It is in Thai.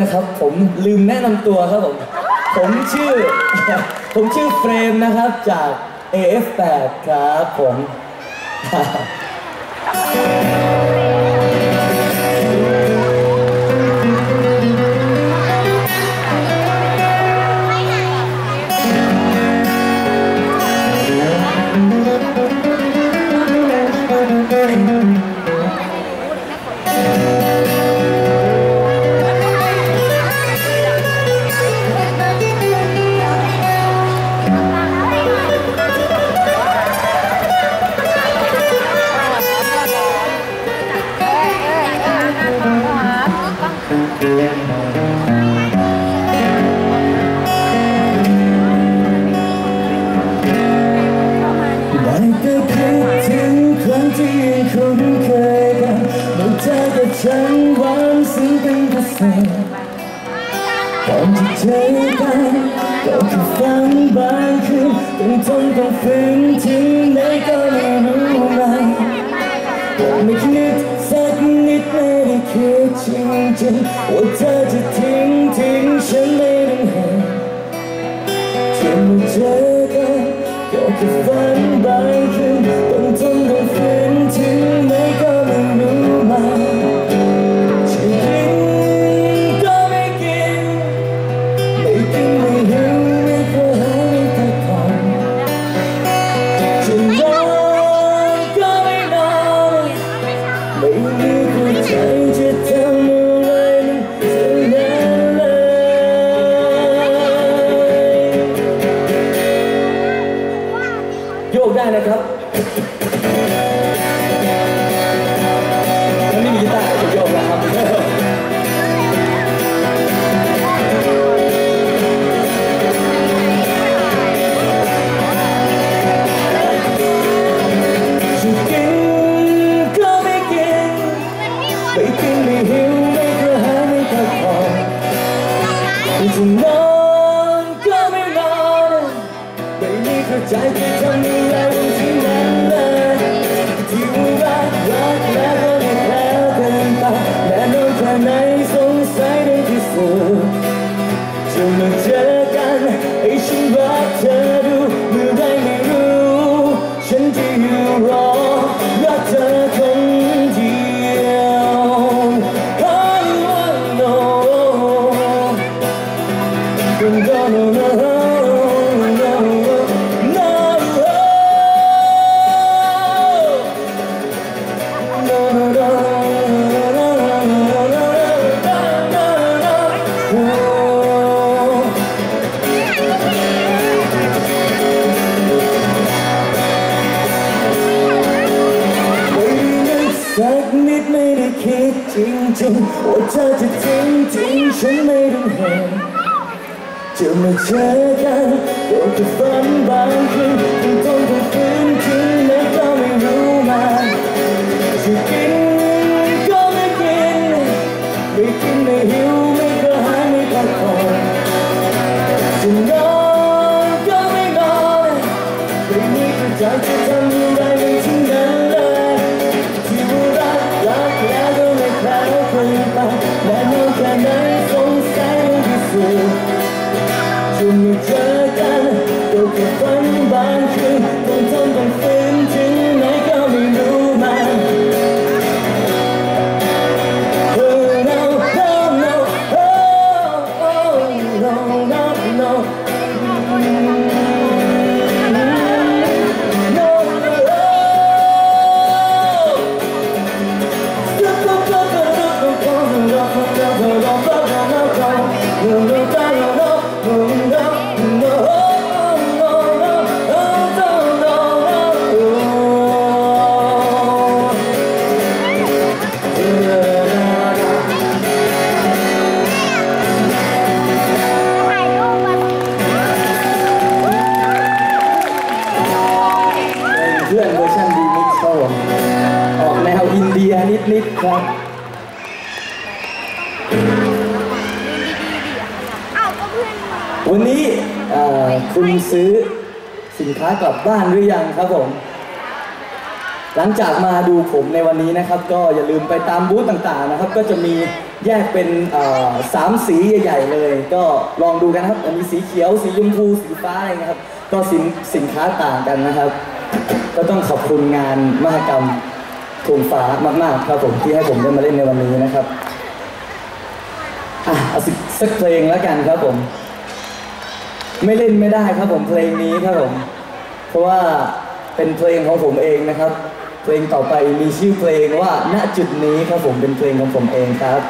นะครับผมลืมแนะนำตัวครับผม ผมชื่อ ผมชื่อเฟรมนะครับจาก AF8 ครับผม ได้แต่คิดถึงคนที่ยังคุ้นเคยกันเมื่อเธอกับฉันหวานซึ้งเป็นพิเศษก่อนที่เจอกันก็แค่ฝันบางคืนต้องทนต้องฝืนถึงไหนก็ไม่รู้ไหมก็ไม่คิด ไม่ได้คิดจริงๆว่าเธอจะทิ้ง สักนิดไม่ได้คิดจริงๆว่าเธอจะทิ้งทิ้งฉันไม่ต้องเห็นจะมาเจอกันก็แค่ฝันบางคืนต้องทนต้องฝืน มี พื่อนเวอร์ชันดีมิกซ์ครับผมออกแนวอินเดียนิดๆครับวันนี้คุณซื้อสินค้ากลับบ้านหรือยังครับผม หลังจากมาดูผมในวันนี้นะครับ ก็อย่าลืมไปตามบูธต่างๆนะครับ ก็จะมีแยกเป็นสามสีใหญ่ๆเลย ก็ลองดูกันครับมีสีเขียว สีชมพูสีฟ้าอะไรนะครับ ก็สินสินค้าต่างกันนะครับ ก็ต้องขอบคุณงานมหกรรมทุ่งฟ้ามากๆครับผมที่ให้ผมได้มาเล่นในวันนี้นะครับอะเอาสิสักเพลงแล้วกันครับผม ไม่เล่นไม่ได้ครับผมเพลงนี้ครับผม เพราะว่าเป็นเพลงของผมเองนะครับ เพลงต่อไปมีชื่อเพลงว่าณจุดนี้ครับผมเป็นเพลงของผมเองครับ